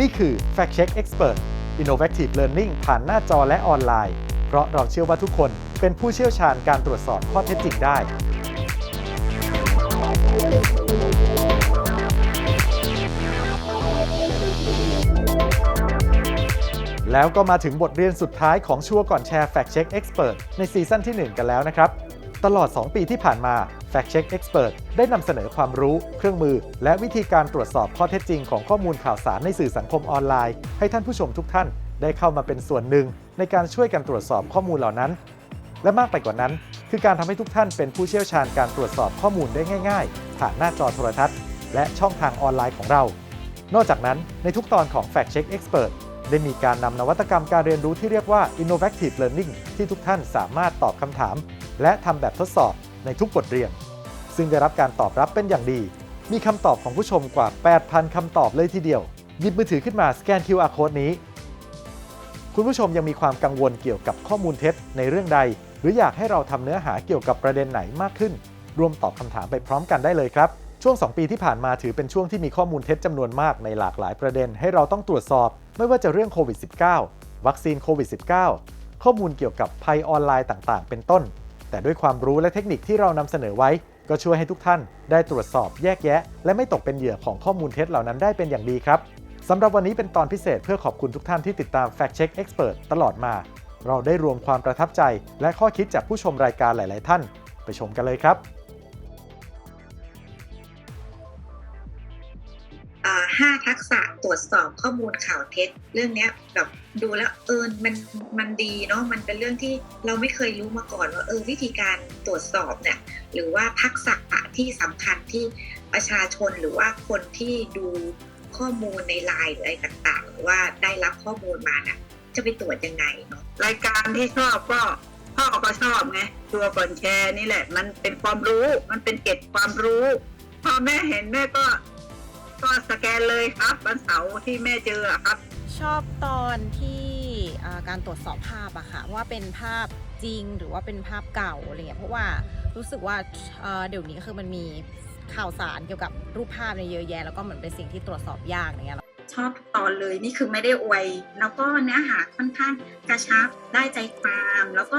นี่คือ Fact Check Expert Innovative Learning ผ่านหน้าจอและออนไลน์ เพราะเราเชื่อว่าทุกคนเป็นผู้เชี่ยวชาญการตรวจสอบข้อเท็จจริงได้ แล้วก็มาถึงบทเรียนสุดท้ายของชัวร์ก่อนแชร์ Fact Check Expert ในซีซั่นที่ 1 กันแล้วนะครับ ตลอด 2 ปีที่ผ่านมา Fact Check Expert ได้นำเสนอความรู้ เครื่องมือ และวิธีการตรวจสอบข้อเท็จจริงของข้อมูลข่าวสารในสื่อสังคมออนไลน์ ให้ท่านผู้ชมทุกท่านได้เข้ามาเป็นส่วนหนึ่ง ในการช่วยกันตรวจสอบข้อมูลเหล่านั้น และมากไปกว่านั้น คือการทำให้ทุกท่านเป็นผู้เชี่ยวชาญการตรวจสอบข้อมูลได้ง่าย ๆ ผ่านหน้าจอโทรทัศน์ และช่องทางออนไลน์ของเรา นอกจากนั้นในทุกตอนของ Fact Check Expert ได้มีการนำนวัตกรรมการเรียนรู้ที่เรียกว่า Innovative Learning ที่ทุกท่านสามารถตอบคำถาม และทำแบบทดสอบในทุกบทเรียน ซึ่งได้รับการตอบรับเป็นอย่างดี มีคำตอบของผู้ชมกว่า 8,000คำตอบเลยทีเดียว หยิบมือถือขึ้นมาสแกน QR Code นี้ คุณผู้ชมยังมีความกังวลเกี่ยวกับข้อมูลเท็จในเรื่องใด หรืออยากให้เราทำเนื้อหาเกี่ยวกับประเด็นไหนมากขึ้น รวมตอบคำถามไปพร้อมกันได้เลยครับช่วง 2 ปีที่ผ่านมาถือเป็นช่วงที่มีข้อมูลเท็จจำนวนมากในหลากหลายประเด็นให้เราต้องตรวจสอบ ไม่ว่าจะเรื่องโควิด -19 วัคซีนโควิด -19 ข้อมูลเกี่ยวกับภัยออนไลน์ต่าง ๆ เป็นต้น แต่ด้วยความรู้และเทคนิคที่เรานำเสนอไว้ ก็ช่วยให้ทุกท่านได้ตรวจสอบแยกแยะ และไม่ตกเป็นเหยื่อของข้อมูลเท็จเหล่านั้นได้เป็นอย่างดีครับสำหรับวันนี้เป็นตอนพิเศษเพื่อขอบคุณทุกท่านที่ติดตาม Fact Check Expert ตลอดมา เราได้รวมความประทับใจ และข้อคิดจากผู้ชมรายการหลาย ๆ ท่าน ไปชมกันเลยครับ ตรวจสอบข้อมูลข่าวเท็จ เรื่องเนี้ยแบบดูแล้วเออมันมันดีเนาะมันเป็นเรื่องที่เราไม่เคยรู้มาก่อนว่าเออวิธีการตรวจสอบเนี่ยหรือว่าทักษะที่สำคัญที่ประชาชนหรือว่าคนที่ดูข้อมูลในไลน์หรืออะไรต่างๆหรือว่าได้รับข้อมูลมาเนี่ยจะไปตรวจยังไงเนาะรายการที่ชอบก็พ่อก็ชอบไงตัวก่อนแชร์นี่แหละ มันเป็นความรู้มันเป็นเก็ดความรู้พอแม่เห็นแม่ก็ ก็สแกนเลยครับวันเสาร์ที่แม่เจออะครับ ชอบตอนที่อ่าการตรวจสอบภาพอะค่ะว่าเป็นภาพจริงหรือว่าเป็นภาพเก่าอะไรเงี้ยเพราะว่ารู้สึกว่าเอ่อเดี๋ยวนี้คือมันมีข่าวสารเกี่ยวกับรูปภาพเนี่ยเยอะแยะ แล้วก็เหมือนเป็นสิ่งที่ตรวจสอบยากอย่างเงี้ย ชอบทุกตอนเลยนี่คือไม่ได้อวย แล้วก็เนื้อหาค่อนข้างกระชับได้ใจความ แล้วก็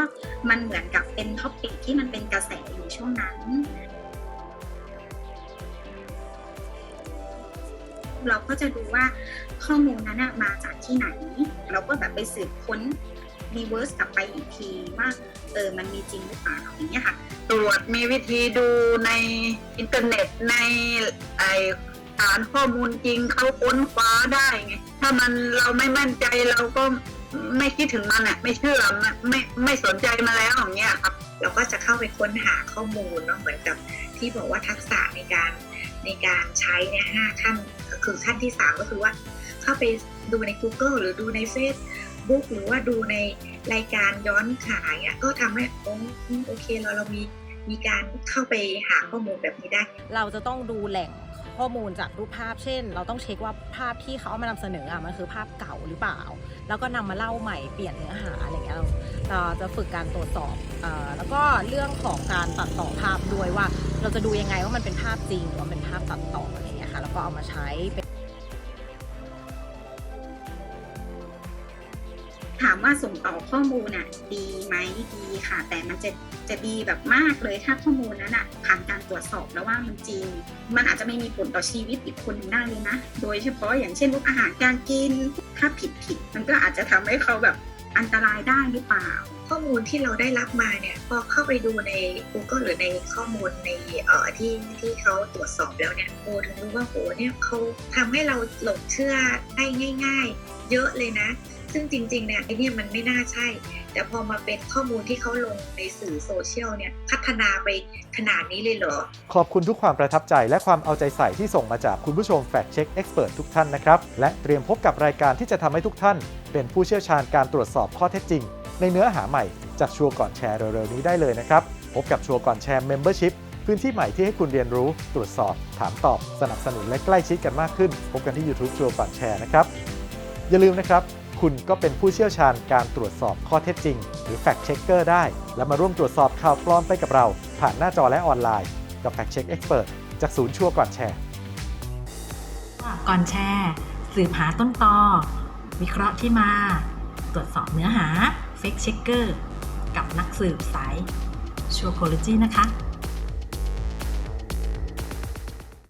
มันเหมือนกับเป็นท็อปิกที่มันเป็นกระแสอยู่ช่วงนั้น เราก็จะดูว่าข้อมูลนั้นมาจากที่ไหน เราก็แบบไปสืบค้นรีเวิร์สกลับไปอีกทีว่าเออมันมีจริงหรือเปล่าอย่างเงี้ยค่ะตรวจมีวิธีดูในอินเทอร์เน็ตในไอฐานข้อมูลจริงเขาค้นคว้าได้ไงถ้ามันเราไม่มั่นใจเราก็ไม่คิดถึงมันอะไม่เชื่อไมไม่ไม่สนใจมาแล้วอย่างเงี้ยครับ เราก็จะเข้าไปค้นหาข้อมูลเนาะเหมือนกับที่บอกว่าทักษะในการในการใช้เนี่ยห้าขั้น คือขั้นที่สามก็คือว่าเข้าไปดูใน Google หรือดูใน Facebook หรือว่าดูในรายการย้อนขายอะก็ทำให้โอโอเคเราเรามีมีการเข้าไปหาข้อมูลแบบนี้ได้ เราจะต้องดูแหล่งข้อมูลจากรูปภาพเช่น เราต้องเช็คว่าภาพที่เขาเอามานำเสนออะมันคือภาพเก่าหรือเปล่า แล้วก็นำมาเล่าใหม่เปลี่ยนเนื้อหาอะไรเงี้ยเราเราจะฝึกการตรวจสอบอแล้วก็เรื่องของการตัดต่อภาพด้วยว่า เราจะดูยังไงว่ามันเป็นภาพจริงหรือว่าเป็นภาพตัดต่อ ก็เอามาใช้ถามว่าส่งต่อข้อมูลน่ะดีไหมดีค่ะ แต่มันจะจะดีแบบมากเลยถ้าข้อมูลนั้นอะผ่านการตรวจสอบแล้วว่ามันจริง มันอาจจะไม่มีผลต่อชีวิตอีกคนหนึ่งได้เลยนะ โดยเฉพาะอย่างเช่นพวกอาหารการกินถ้าผิดผิดมันก็อาจจะทำให้เขาแบบ อันตรายได้หรือเปล่า ข้อมูลที่เราได้รับมาเนี่ยพอเข้าไปดูใน Google หรือในข้อมูลในเอ่อที่ที่เขาตรวจสอบแล้วเนี่ยโอ้ถึงรู้ว่าโหเนี่ยเขาทำให้เราหลงเชื่อได้ง่าย ๆเยอะเลยนะ ซึ่งจริงๆเนี่ยไอเนี่ยมันไม่น่าใช่ แต่พอมาเป็นข้อมูลที่เขาลงในสื่อโซเชียลเนี่ยพัฒนาไปขนาดนี้เลยเหรอ ขอบคุณทุกความประทับใจและความเอาใจใส่ที่ส่งมาจากคุณผู้ชม Fact Check Expert ทุกท่านนะครับ และเตรียมพบกับรายการที่จะทำให้ทุกท่าน เป็นผู้เชี่ยวชาญการตรวจสอบข้อเท็จจริง ในเนื้อหาใหม่จากชัวร์ก่อนแชร์เร็วๆนี้ได้เลยนะครับพบกับชัวร์ก่อนแชร์ Membership พื้นที่ใหม่ที่ให้คุณเรียนรู้ ตรวจสอบ ถามตอบ สนับสนุนและใกล้ชิดกันมากขึ้น พบกันที่ YouTube ชัวร์ก่อนแชร์นะครับ อย่าลืมนะครับ คุณก็เป็นผู้เชี่ยวชาญการตรวจสอบข้อเท็จจริง หรือ Fact Checker ได้ และมาร่วมตรวจสอบข่าวปลอมไปกับเรา ผ่านหน้าจอและออนไลน์ กับ Fact Check Expert จากศูนย์ชัวร์ก่อนแชร์ก่อนแชร์ สืบหาต้นตอ วิเคราะห์ที่มา ตรวจสอบเนื้อหา Fake Checker กับนักสืบสาย s h o w c o l o g y นะคะ